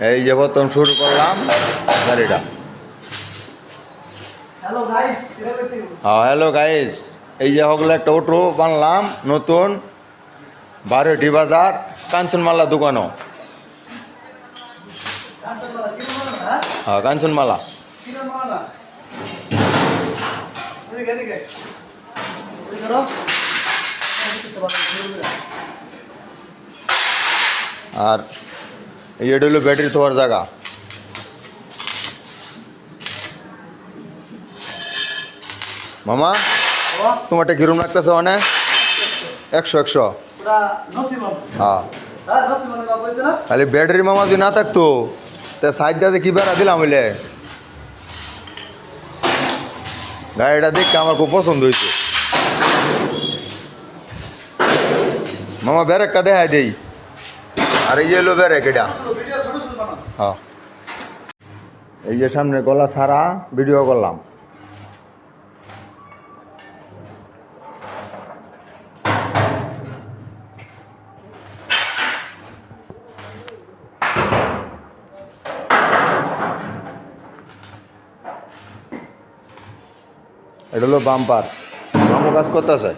এই যে প্রথম শুরু করলাম গাড়িটা। হ্যালো গাইস হ্যাঁ হ্যালো গাইস এই যে হগলো একটা অটো বানলাম নতুন। বারোটি বাজার কাঞ্চনমালা দোকানও। হ্যাঁ? হ্যাঁ কাঞ্চনমালা। আর এটা হলো ব্যাটারি থোয়ার জায়গা মামা তোমারটা কিরম লাগতেছে মানে একশো একশো হ্যাঁ খালি ব্যাটারি মামা যদি না থাকতো তা সাইড দিয়ে কি বেড়া দিলাম হইলে গাড়িটা দেখতে আমার খুব পছন্দ হয়েছে মামা ব্যারেকটা দেখাই দেই আর এই যে বানাও হ্যাঁ। এই যে সামনে গলা সারা ভিডিও করলাম। এটা হলো বাম্পার। বামও কাজ করতেছে?